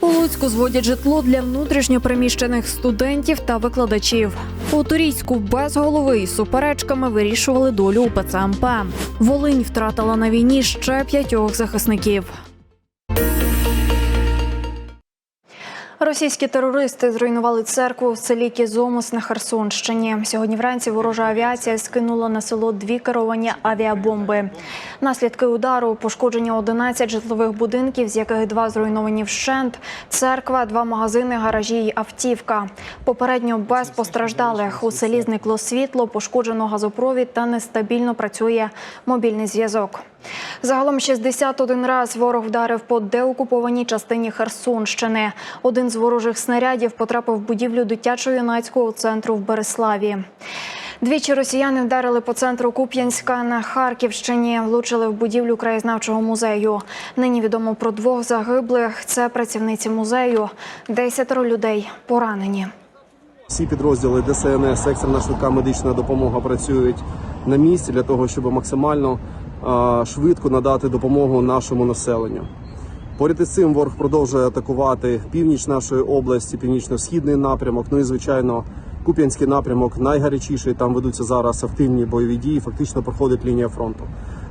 У Луцьку зводять житло для внутрішньопереміщених студентів та викладачів. У Турійську без голови із суперечками вирішували долю УПЦ МП. Волинь втратила на війні ще п'ятьох захисників. Російські терористи зруйнували церкву в селі Кізомус на Херсонщині. Сьогодні вранці ворожа авіація скинула на село дві керовані авіабомби. Наслідки удару пошкодження 11 житлових будинків, з яких два зруйновані вщент. Церква, два магазини, гаражі й автівка. Попередньо без постраждалих у селі зникло світло, пошкоджено газопровід та нестабільно працює мобільний зв'язок. Загалом 61 раз ворог вдарив по деокупованій частині Херсонщини. Один з ворожих снарядів потрапив в будівлю дитячо-юнацького центру в Береславі. Двічі росіяни вдарили по центру Куп'янська на Харківщині, влучили в будівлю краєзнавчого музею. Нині відомо про двох загиблих. Це працівниці музею. Десятеро людей поранені. Всі підрозділи ДСНС, екстрена швидка медична допомога працюють на місці для того, щоб максимально швидко надати допомогу нашому населенню. Поряд із цим ворог продовжує атакувати північ нашої області, північно-східний напрямок. Ну і звичайно, Куп'янський напрямок найгарячіший. Там ведуться зараз активні бойові дії. Фактично проходить лінія фронту.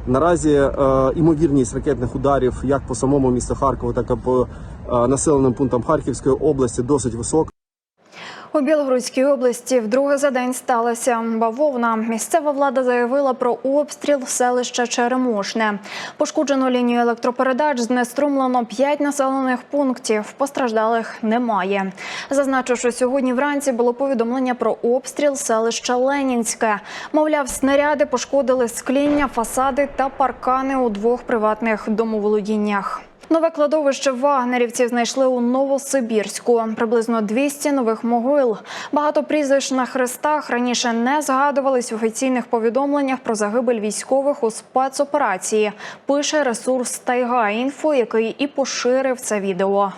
Наразі е, імовірність ракетних ударів як по самому місту Харкову, так і по е, населеним пунктам Харківської області досить висока. У Білгородській області вдруге за день сталася бавовна. Місцева влада заявила про обстріл селища Черемошне. Пошкоджено лінію електропередач, знеструмлено 5 населених пунктів. Постраждалих немає. Зазначу, що сьогодні вранці було повідомлення про обстріл селища Ленінське. Мовляв, снаряди пошкодили скління, фасади та паркани у двох приватних домоволодіннях. Нове кладовище вагнерівців знайшли у Новосибірську. Приблизно 200 нових могил. Багато прізвищ на хрестах раніше не згадувались в офіційних повідомленнях про загибель військових у спецоперації. Пише ресурс Тайга інфо, який і поширив це відео.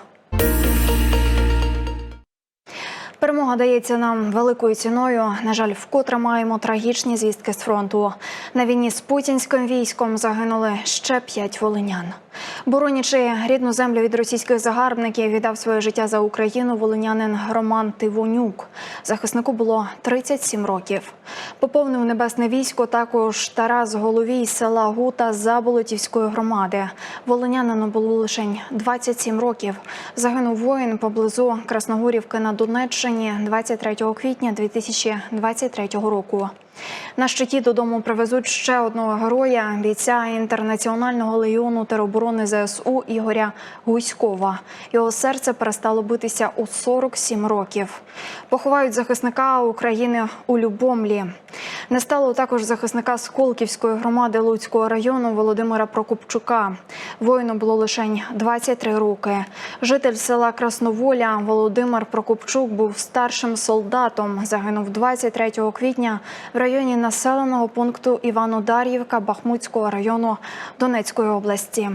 Перемога дається нам великою ціною. На жаль, вкотре маємо трагічні звістки з фронту. На війні з путінським військом загинули ще п'ять волинян. Боронячи рідну землю від російських загарбників, віддав своє життя за Україну волинянин Роман Тивонюк. Захиснику було 37 років. Поповнив небесне військо також Тарас Головій села Гута Заболотівської громади. Волинянину було лише 27 років. Загинув воїн поблизу Красногорівки на Донеччині 23 квітня 2023 року. На щиті додому привезуть ще одного героя, бійця інтернаціонального легіону тероборони ЗСУ Ігоря Гуськова. Його серце перестало битися у 47 років. Поховають захисника України у Любомлі. Не стало також захисника Сколківської громади Луцького району Володимира Прокопчука. Воїну було лише 23 роки. Житель села Красноволя Володимир Прокопчук був старшим солдатом. Загинув 23 квітня в районі населеного пункту Івано-Дар'ївка Бахмутського району Донецької області.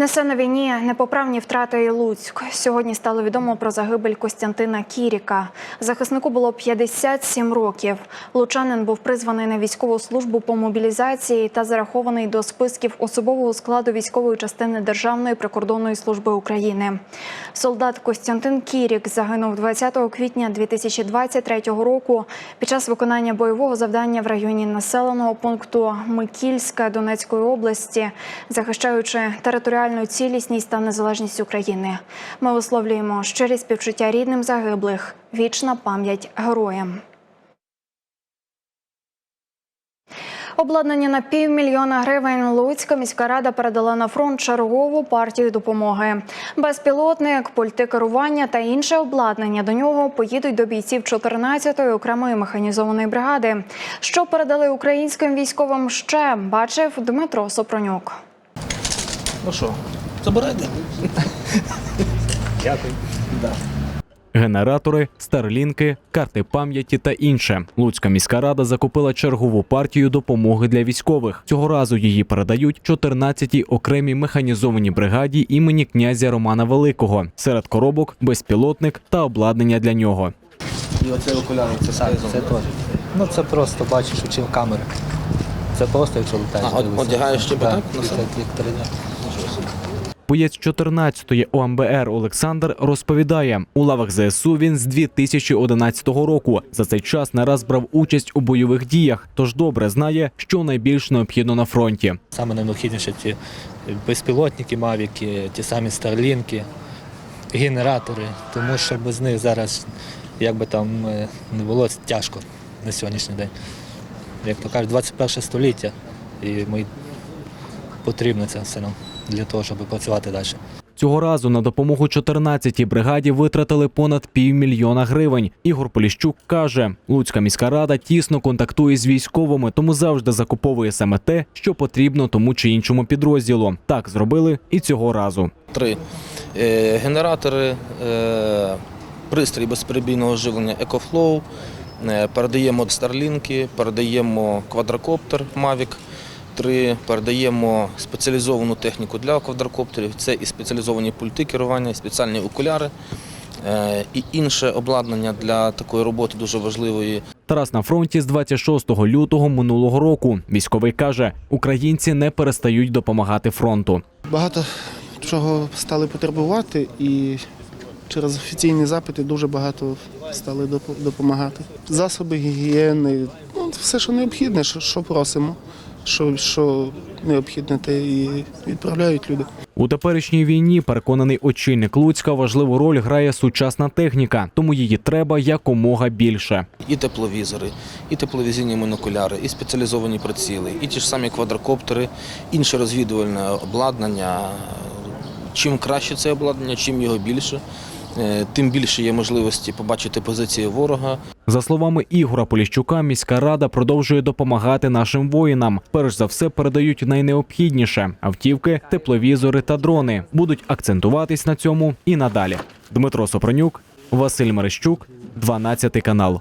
Несе на війні непоправні втрати і Луцьк. Сьогодні стало відомо про загибель Костянтина Кіріка. Захиснику було 57 років. Лучанин був призваний на військову службу по мобілізації та зарахований до списків особового складу військової частини Державної прикордонної служби України. Солдат Костянтин Кірік загинув 20 квітня 2023 року під час виконання бойового завдання в районі населеного пункту Микільська Донецької області, захищаючи територіальну цілісність та незалежність України. Ми висловлюємо щирі співчуття рідним загиблих. Вічна пам'ять героям. Обладнання на півмільйона гривень Луцька міська рада передала на фронт чергову партію допомоги. Безпілотник, пульти керування та інше обладнання до нього поїдуть до бійців 14-ї окремої механізованої бригади. Що передали українським військовим ще бачив Дмитро Сопронюк. Ну що, забирайте. Дякую. Да. генератори, старлінки, карти пам'яті та інше. Луцька міська рада закупила чергову партію допомоги для військових. Цього разу її передають 14-й окремій механізованій бригаді імені князя Романа Великого. Серед коробок безпілотник та обладнання для нього. І оце окуляри, це Так, це теж. Ну це просто бачиш, чим камери. Це просто, якщо летаєш. А, от одягаєш Да, так, на себе? так, як перейде. Боєць 14-ї ОМБР Олександр розповідає, у лавах ЗСУ він з 2011 року. За цей час не раз брав участь у бойових діях, тож добре знає, що найбільш необхідно на фронті. Саме найнеобхідніше ті безпілотники, мавіки, ті самі старлінки, генератори, тому що без них зараз, як би там е, не було, тяжко на сьогоднішній день. Як то кажуть, 21 століття, і ми потрібно це все нам для того, щоб працювати далі. Цього разу на допомогу 14-й бригаді витратили понад півмільйона гривень. Ігор Поліщук каже, Луцька міська рада тісно контактує з військовими, тому завжди закуповує саме те, що потрібно тому чи іншому підрозділу. Так зробили і цього разу. Три е, генератори, е, пристрій безперебійного живлення EcoFlow, е, передаємо Starlink, передаємо квадрокоптер Mavic 3, передаємо спеціалізовану техніку для квадрокоптерів. Це і спеціалізовані пульти керування, і спеціальні окуляри, е, і інше обладнання для такої роботи дуже важливої. Тарас на фронті з 26 лютого минулого року. Військовий каже, українці не перестають допомагати фронту. Багато чого стали потребувати, і через офіційні запити дуже багато стали доп- допомагати. Засоби гігієни, ну, все, що необхідне, що, що просимо, що, що необхідне, те і відправляють люди. У теперішній війні переконаний очільник Луцька важливу роль грає сучасна техніка, тому її треба якомога більше. І тепловізори, і тепловізійні монокуляри, і спеціалізовані приціли, і ті ж самі квадрокоптери, інше розвідувальне обладнання. Чим краще це обладнання, чим його більше, тим більше є можливості побачити позиції ворога. За словами Ігора Поліщука, міська рада продовжує допомагати нашим воїнам. Перш за все передають найнеобхідніше автівки, тепловізори та дрони. Будуть акцентуватись на цьому і надалі. Дмитро Сопронюк, Василь Мерещук, 12 канал.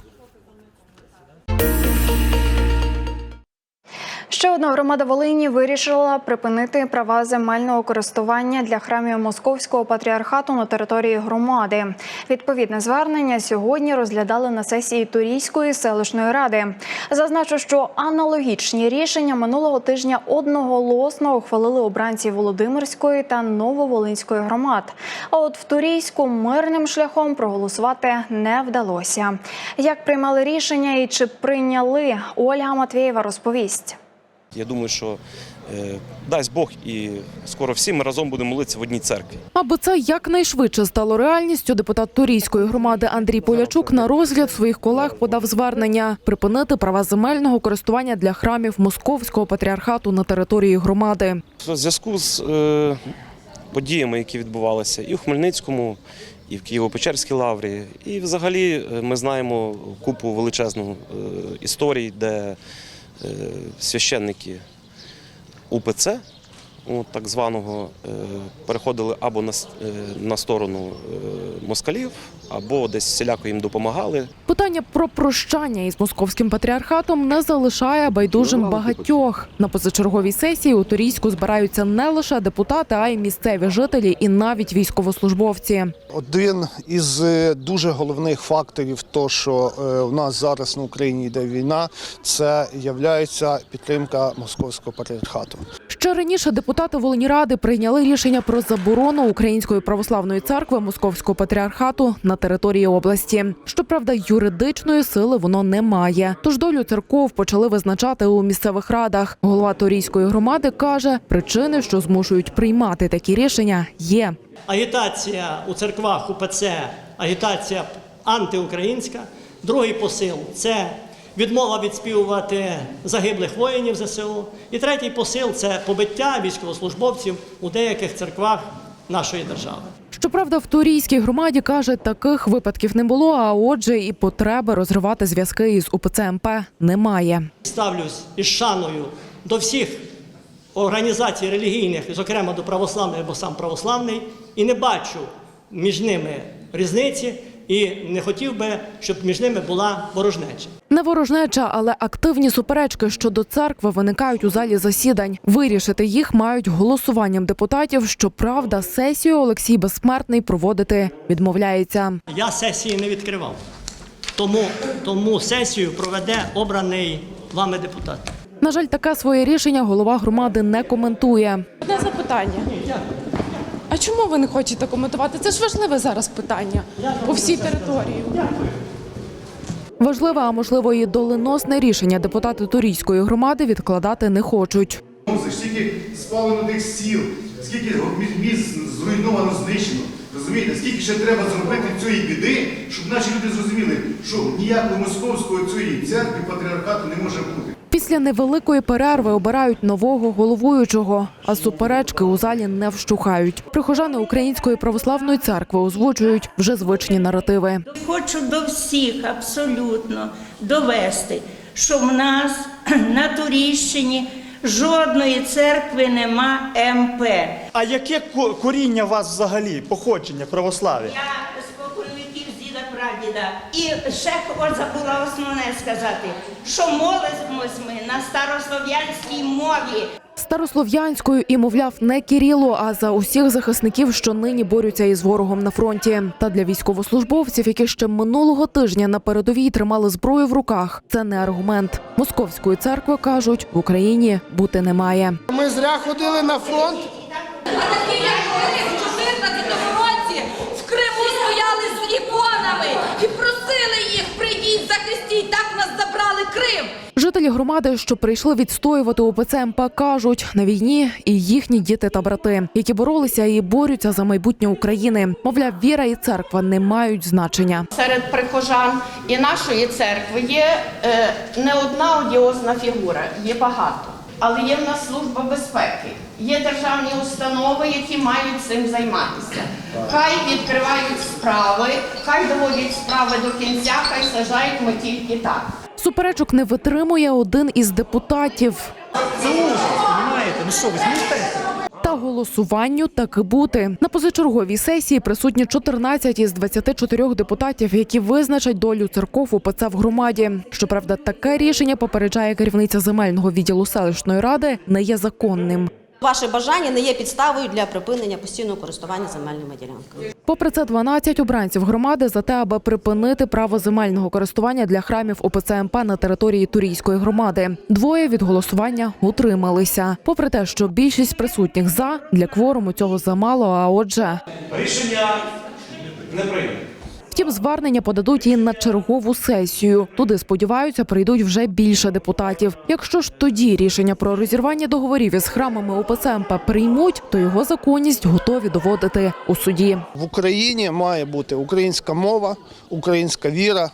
Ще одна громада Волині вирішила припинити права земельного користування для храмів Московського патріархату на території громади. Відповідне звернення сьогодні розглядали на сесії Турійської селищної ради. Зазначу, що аналогічні рішення минулого тижня одноголосно ухвалили обранці Володимирської та Нововолинської громад. А от в Турійську мирним шляхом проголосувати не вдалося. Як приймали рішення і чи прийняли Ольга Матвієва розповість. Я думаю, що е, дасть Бог, і скоро всі ми разом будемо молитися в одній церкві. Аби це якнайшвидше стало реальністю, депутат Турійської громади Андрій Полячук на розгляд своїх колег подав звернення припинити права земельного користування для храмів Московського патріархату на території громади. В зв'язку з е, подіями, які відбувалися і в Хмельницькому, і в Києво-Печерській лаврі, і взагалі е, ми знаємо купу величезну е, історій, де священники УПЦ. От Так званого е, переходили або на, е, на сторону е, москалів, або десь всіляко їм допомагали. Питання про прощання із московським патріархатом не залишає байдужим багатьох. На позачерговій сесії у Турійську збираються не лише депутати, а й місцеві жителі і навіть військовослужбовці. Один із дуже головних факторів, то що в нас зараз на Україні йде війна, це є підтримка московського патріархату. Ще раніше депутати Волиніради прийняли рішення про заборону Української православної церкви Московського патріархату на території області. Щоправда, юридичної сили воно не має. Тож долю церков почали визначати у місцевих радах. Голова Торійської громади каже, причини, що змушують приймати такі рішення, є. Агітація у церквах УПЦ, агітація антиукраїнська. Другий посил це відмова відспівувати загиблих воїнів ЗСУ. І третій посил це побиття військовослужбовців у деяких церквах нашої держави. Щоправда, в Турійській громаді каже, таких випадків не було. А отже, і потреби розривати зв'язки із УПЦ МП немає. Ставлюсь із шаною до всіх організацій релігійних, зокрема до православної, бо сам православний, і не бачу між ними різниці. І не хотів би, щоб між ними була ворожнеча. Не ворожнеча, але активні суперечки щодо церкви виникають у залі засідань. Вирішити їх мають голосуванням депутатів. Щоправда, сесію Олексій Безсмертний проводити відмовляється. Я сесії не відкривав. Тому, тому сесію проведе обраний вами депутат. На жаль, таке своє рішення голова громади не коментує. Одне запитання. А чому ви не хочете коментувати? Це ж важливе зараз питання по всій території. Важливе, а можливо, і доленосне рішення депутати Турійської громади відкладати не хочуть. Скільки спалено тих сіл, скільки міст зруйновано, знищено. Розумієте, скільки ще треба зробити цієї біди, щоб наші люди зрозуміли, що ніякої московської цієї церкви патріархату не може бути. Після невеликої перерви обирають нового головуючого, а суперечки у залі не вщухають. Прихожани Української православної церкви озвучують вже звичні наративи. Хочу до всіх абсолютно довести, що в нас на Туріщині жодної церкви нема МП. А яке коріння у вас взагалі, походження православ'я? Я з покойовиків з діда прадіда. І ще от забула основне сказати, що молимось ми на старослов'янській мові. Старослов'янською і, мовляв, не Кіріло, а за усіх захисників, що нині борються із ворогом на фронті. Та для військовослужбовців, які ще минулого тижня на передовій тримали зброю в руках, це не аргумент. Московської церкви кажуть, в Україні бути немає. Ми зря ходили на фронт. А такі, як вони в 14-му році в Криму стояли з іконами і просили їх, захистіть, так нас забрали Крим. Жителі громади, що прийшли відстоювати УПЦ МП, кажуть, на війні і їхні діти та брати, які боролися і борються за майбутнє України. Мовляв, віра і церква не мають значення. Серед прихожан і нашої церкви є е, не одна одіозна фігура, є багато. Але є в нас служба безпеки, є державні установи, які мають цим займатися. Хай відкривають справи, хай доводять справи до кінця, хай сажають ми тільки так. Суперечок не витримує один із депутатів. Це ужас, розумієте? Ну що, ви смієтеся? Та голосуванню таки бути на позачерговій сесії присутні 14 із 24 депутатів, які визначать долю церков УПЦ в громаді. Щоправда, таке рішення попереджає керівниця земельного відділу селищної ради не є законним. Ваше бажання не є підставою для припинення постійного користування земельними ділянками. Попри це, 12 обранців громади за те, аби припинити право земельного користування для храмів ОПЦ МП на території Турійської громади. Двоє від голосування утрималися. Попри те, що більшість присутніх за для кворуму цього замало. А отже, Рішення не прийнято. Втім, звернення подадуть і на чергову сесію. Туди сподіваються, прийдуть вже більше депутатів. Якщо ж тоді рішення про розірвання договорів із храмами ОПЦ МП приймуть, то його законність готові доводити у суді. В Україні має бути українська мова, українська віра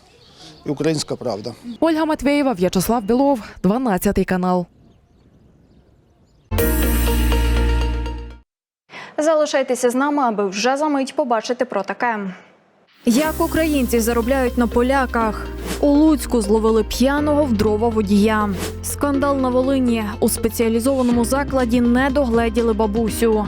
і українська правда. Ольга Матвєєва, В'ячеслав Білов, 12 канал. Залишайтеся з нами, аби вже за мить побачити про таке. Як українці заробляють на поляках? У Луцьку зловили п'яного в дрова водія. Скандал на Волині. У спеціалізованому закладі не догледіли бабусю.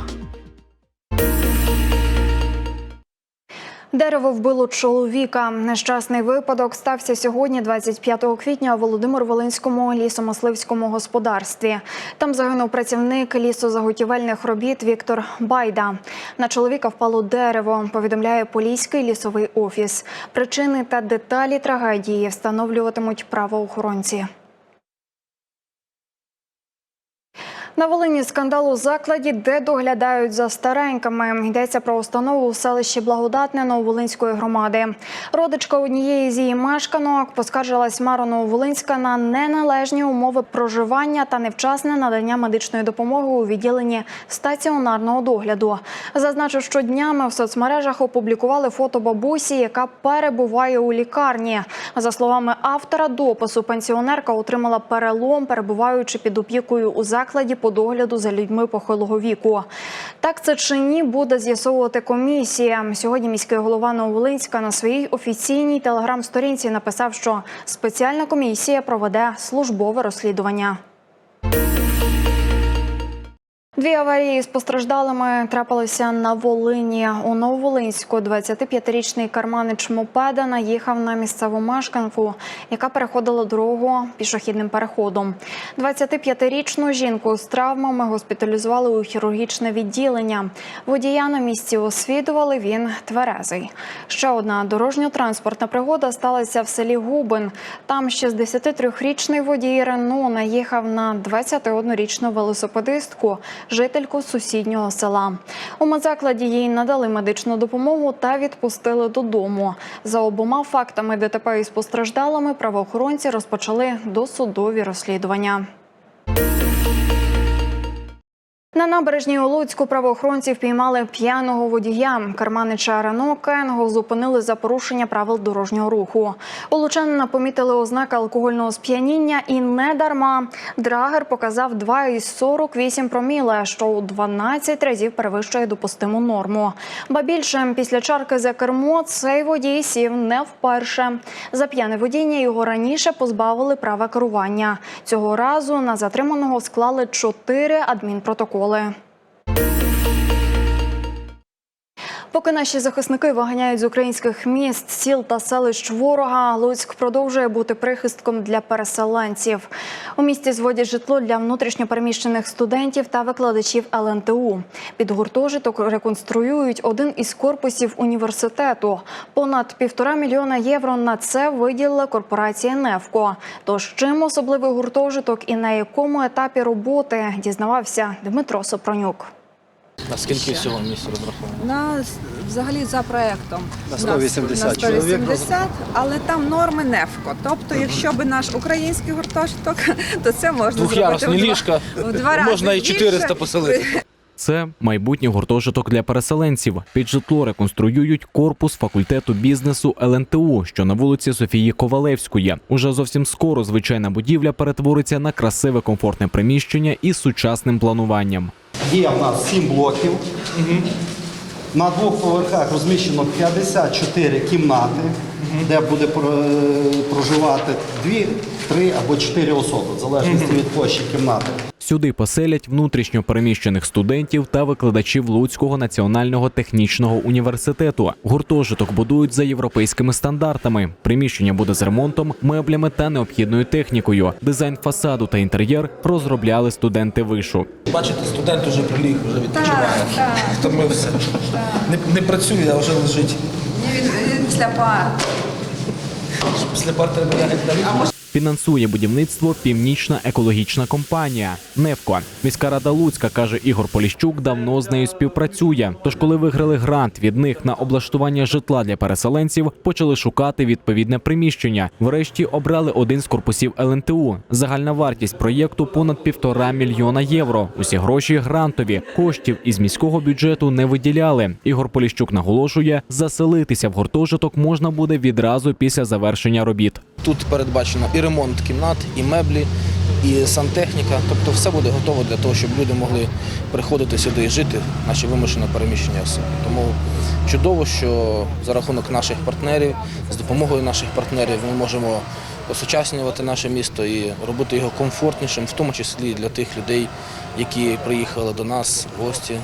Дерево вбило чоловіка. Нещасний випадок стався сьогодні, 25 квітня, у Володимир-Волинському лісомисливському господарстві. Там загинув працівник лісозаготівельних робіт Віктор Байда. На чоловіка впало дерево. Повідомляє Поліський лісовий офіс. Причини та деталі трагедії встановлюватимуть правоохоронці. На Волині скандал у закладі, де доглядають за стареньками. Йдеться про установу у селищі Благодатне Нововолинської громади. Родичка однієї з її мешканок поскаржилась Мару Нововолинська на неналежні умови проживання та невчасне надання медичної допомоги у відділенні стаціонарного догляду. Зазначу, що днями в соцмережах опублікували фото бабусі, яка перебуває у лікарні. За словами автора допису, пенсіонерка отримала перелом, перебуваючи під опікою у закладі по догляду за людьми похилого віку. Так це чи ні буде з'ясовувати комісія. Сьогодні міський голова Новолинська на своїй офіційній телеграм-сторінці написав, що спеціальна комісія проведе службове розслідування. Дві аварії з постраждалими трапилися на Волині. У Нововолинську 25-річний карманич мопеда наїхав на місцеву мешканку, яка переходила дорогу пішохідним переходом. 25-річну жінку з травмами госпіталізували у хірургічне відділення. Водія на місці освідували, він тверезий. Ще одна дорожньо-транспортна пригода сталася в селі Губин. Там 63-річний водій Рено наїхав на 21-річну велосипедистку, жительку сусіднього села. У медзакладі їй надали медичну допомогу та відпустили додому. За обома фактами ДТП із постраждалими правоохоронці розпочали досудові розслідування. На набережній у Луцьку правоохоронці впіймали п'яного водія. Карманича Рено Кенго зупинили за порушення правил дорожнього руху. У Лучанина помітили ознаки алкогольного сп'яніння і не дарма. Драгер показав 2,48 проміле, що у 12 разів перевищує допустиму норму. Ба більше, після чарки за кермо цей водій сів не вперше. За п'яне водіння його раніше позбавили права керування. Цього разу на затриманого склали чотири адмінпротоколи школи. Поки наші захисники виганяють з українських міст, сіл та селищ ворога, Луцьк продовжує бути прихистком для переселенців. У місті зводять житло для внутрішньопереміщених студентів та викладачів ЛНТУ. Під гуртожиток реконструюють один із корпусів університету. Понад півтора мільйона євро на це виділила корпорація Невко. Тож чим особливий гуртожиток і на якому етапі роботи дізнавався Дмитро Сопронюк. Наскільки всього в місті розраховано? На взагалі за проектом На 180 на 180, але там норми НЕФКО. Тобто, якщо би наш український гуртожиток, то це можна зробити в два- ліжка, в два рази можна і 400 більше. поселити. Це майбутній гуртожиток для переселенців. Під житло реконструюють корпус факультету бізнесу ЛНТУ, що на вулиці Софії Ковалевської. Уже зовсім скоро звичайна будівля перетвориться на красиве комфортне приміщення із сучасним плануванням. Є в нас 7 блоків. На двох поверхах розміщено 54 кімнати, де буде про- проживати 2, 3 або 4 особи, в залежності від площі кімнати. Сюди поселять внутрішньо переміщених студентів та викладачів Луцького національного технічного університету. Гуртожиток будують за європейськими стандартами. Приміщення буде з ремонтом, меблями та необхідною технікою. Дизайн фасаду та інтер'єр розробляли студенти вишу. Бачите, студент вже приліг, вже відпочиває. Втомився. Не, не працює, а вже лежить. Після пар. Після пар треба я не ліжко. Фінансує будівництво північна екологічна компанія Невко. Міська рада Луцька каже Ігор Поліщук, давно з нею співпрацює. Тож, коли виграли грант від них на облаштування житла для переселенців, почали шукати відповідне приміщення. Врешті обрали один з корпусів ЛНТУ. Загальна вартість проєкту понад півтора мільйона євро. Усі гроші грантові. Коштів із міського бюджету не виділяли. Ігор Поліщук наголошує, заселитися в гуртожиток можна буде відразу після завершення робіт. Тут передбачено і ремонт кімнат, і меблі, і сантехніка. Тобто все буде готово для того, щоб люди могли приходити сюди і жити, наші вимушено переміщені особи. Тому чудово, що за рахунок наших партнерів, з допомогою наших партнерів ми можемо осучаснювати наше місто і робити його комфортнішим, в тому числі для тих людей, які приїхали до нас гості е,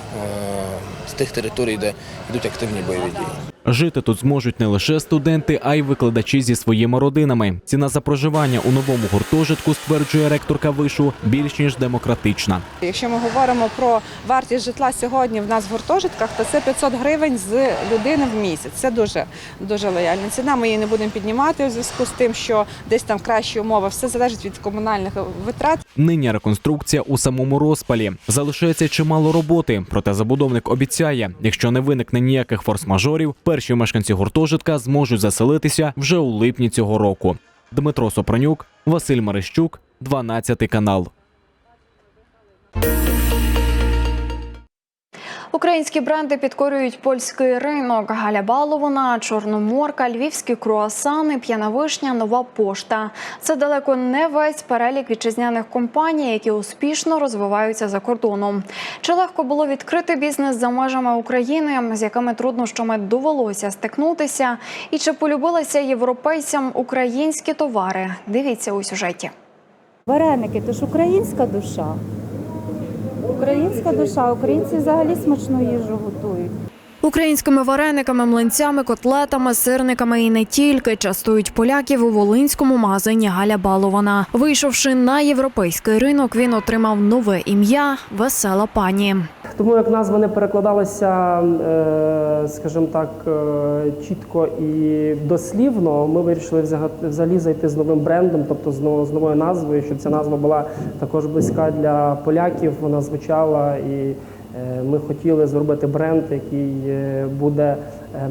з тих територій, де йдуть активні бойові дії. Жити тут зможуть не лише студенти, а й викладачі зі своїми родинами. Ціна за проживання у новому гуртожитку, стверджує ректорка вишу, більш ніж демократична. Якщо ми говоримо про вартість житла сьогодні в нас в гуртожитках, то це 500 гривень з людини в місяць. Це дуже дуже лояльна ціна. Ми її не будемо піднімати у зв'язку з тим, що десь там кращі умови. Все залежить від комунальних витрат. Нині реконструкція у самому розпалі. Залишається чимало роботи. Проте забудовник обіцяє, якщо не виникне ніяких форс-мажорів, перші мешканці гуртожитка зможуть заселитися вже у липні цього року. Дмитро Сопронюк, Василь Марищук, 12 канал. Українські бренди підкорюють польський ринок. Галя Балована, Чорноморка, львівські круасани, п'яна вишня, нова пошта. Це далеко не весь перелік вітчизняних компаній, які успішно розвиваються за кордоном. Чи легко було відкрити бізнес за межами України, з якими труднощами довелося стикнутися, і чи полюбилися європейцям українські товари? Дивіться у сюжеті. Вареники, то ж українська душа. Українська душа, українці взагалі смачну їжу готують. Українськими варениками, млинцями, котлетами, сирниками і не тільки частують поляків у волинському магазині Галя Балована. Вийшовши на європейський ринок, він отримав нове ім'я Весела пані. Тому як назви не перекладалися, е, скажімо так, е, чітко і дослівно, ми вирішили взага- взагалі зайти з новим брендом, тобто з новою назвою, щоб ця назва була також близька для поляків. Вона звучала, і е, ми хотіли зробити бренд, який буде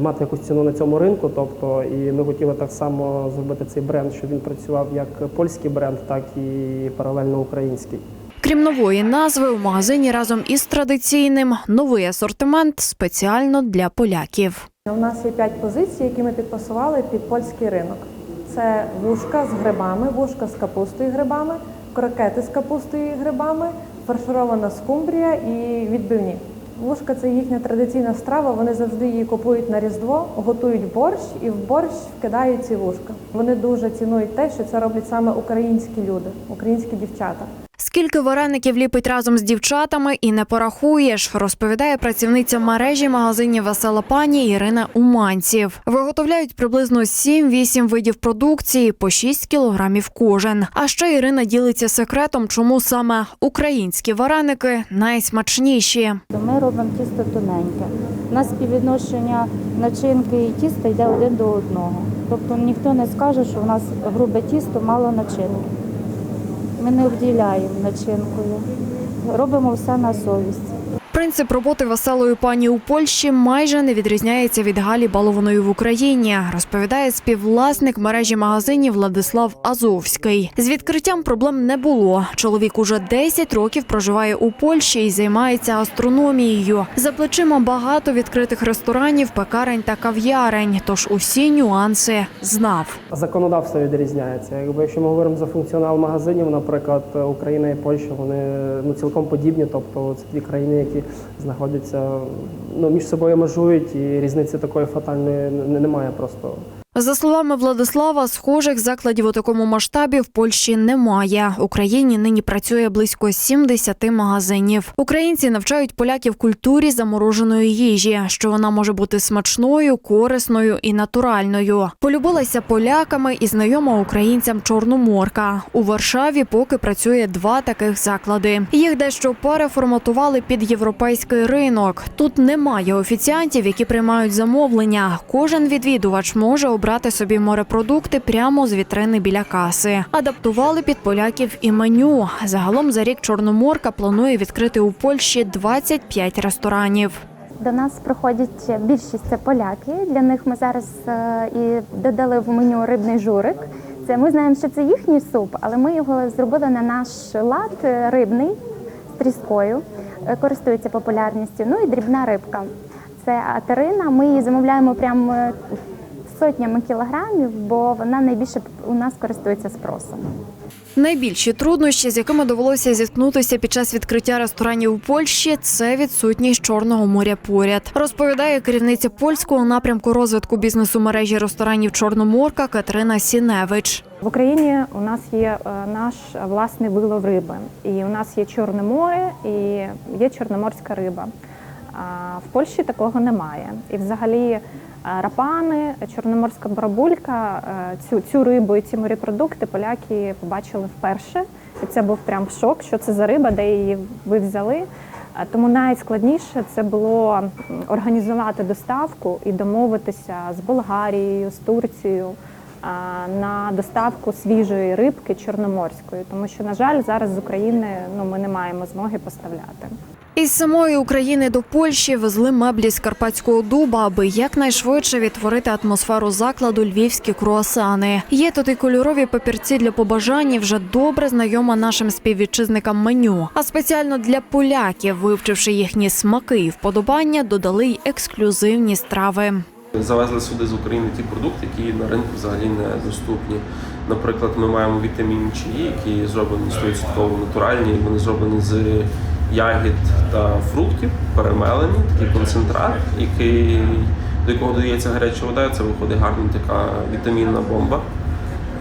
мати якусь ціну на цьому ринку. Тобто, і ми хотіли так само зробити цей бренд, щоб він працював як польський бренд, так і паралельно український. Крім нової назви, у магазині разом із традиційним новий асортимент спеціально для поляків. У нас є п'ять позицій, які ми підпасували під польський ринок. Це вушка з грибами, вушка з капустою і грибами, крокети з капустою і грибами, фарширована скумбрія і відбивні. Вушка це їхня традиційна страва. Вони завжди її купують на різдво, готують борщ і в борщ вкидають ці вушка. Вони дуже цінують те, що це роблять саме українські люди, українські дівчата. Скільки вареників ліпить разом з дівчатами і не порахуєш, розповідає працівниця мережі магазинів Весела пані Ірина Уманців. Виготовляють приблизно 7-8 видів продукції по 6 кілограмів кожен. А ще Ірина ділиться секретом, чому саме українські вареники найсмачніші. Ми робимо тісто тоненьке. У нас співвідношення начинки і тіста йде один до одного. Тобто ніхто не скаже, що у нас грубе тісто мало начинки. Ми не обділяємо начинкою. Робимо все на совість. Принцип роботи веселої пані у Польщі майже не відрізняється від Галі Балованої в Україні, розповідає співвласник мережі магазинів Владислав Азовський. З відкриттям проблем не було. Чоловік уже 10 років проживає у Польщі і займається гастрономією. За плечима багато відкритих ресторанів, пекарень та кав'ярень. Тож усі нюанси знав. Законодавство відрізняється. Якби якщо ми говоримо за функціонал магазинів, наприклад, Україна і Польща, вони ну цілком подібні, тобто це дві країни, які знаходяться ну між собою межують, і різниці такої фатальної немає просто. За словами Владислава, схожих закладів у такому масштабі в Польщі немає. В Україні нині працює близько 70 магазинів. Українці навчають поляків культурі замороженої їжі, що вона може бути смачною, корисною і натуральною. Полюбилася поляками і знайома українцям Чорноморка. У Варшаві поки працює два таких заклади. Їх дещо переформатували під європейський ринок. Тут немає офіціантів, які приймають замовлення. Кожен відвідувач може обрати собі морепродукти прямо з вітрини біля каси. Адаптували під поляків і меню. Загалом за рік Чорноморка планує відкрити у Польщі 25 ресторанів. До нас приходять більшість це поляки. Для них ми зараз е, і додали в меню рибний журик. Це ми знаємо, що це їхній суп, але ми його зробили на наш лад е, рибний з тріскою. Е, Користується популярністю. Ну і дрібна рибка. Це атерина. Ми її замовляємо прямо сотнями кілограмів, бо вона найбільше у нас користується спросом. Найбільші труднощі, з якими довелося зіткнутися під час відкриття ресторанів у Польщі, це відсутність чорного моря поряд. Розповідає керівниця польського напрямку розвитку бізнесу мережі ресторанів Чорноморка Катерина Сіневич. В Україні у нас є е, наш власний вилов риби, і у нас є Чорне море і є чорноморська риба. А в Польщі такого немає. І взагалі рапани, чорноморська барабулька, е, цю, цю рибу і ці морепродукти поляки побачили вперше. І це був прям шок, що це за риба, де її ви взяли. Е, Тому найскладніше це було організувати доставку і домовитися з Болгарією, з Турцією на доставку свіжої рибки чорноморської, тому що, на жаль, зараз з України ну ми не маємо змоги поставляти. Із самої України до Польщі везли меблі з карпатського дуба, аби якнайшвидше відтворити атмосферу закладу львівські круасани. Є тут і кольорові папірці для побажань, вже добре знайома нашим співвітчизникам меню. А спеціально для поляків, вивчивши їхні смаки і вподобання, додали й ексклюзивні страви. Завезли сюди з України ті продукти, які на ринку взагалі не доступні. Наприклад, ми маємо вітамінні чаї, які зроблені 100% натуральні, вони зроблені з ягід та фруктів, перемелені, такий концентрат, який, до якого додається гаряча вода, це виходить гарна така вітамінна бомба.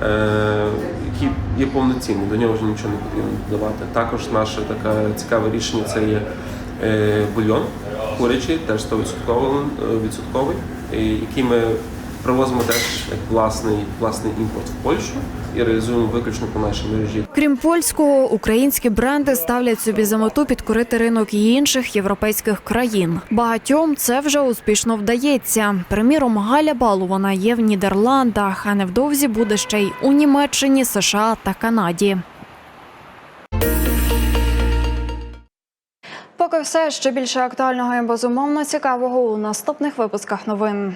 Е, який є повноцінний, до нього вже нічого не потрібно додавати. Також наше таке цікаве рішення це є е, бульйон курячий, теж 100% е, відсотковий, який ми привозимо теж як власний, власний імпорт в Польщу і реалізуємо виключно по нашій мережі. Крім польського, українські бренди ставлять собі за мету підкорити ринок і інших європейських країн. Багатьом це вже успішно вдається. Приміром, Галя Балувана є в Нідерландах, а невдовзі буде ще й у Німеччині, США та Канаді. Поки все ще більше актуального і безумовно цікавого у наступних випусках новин.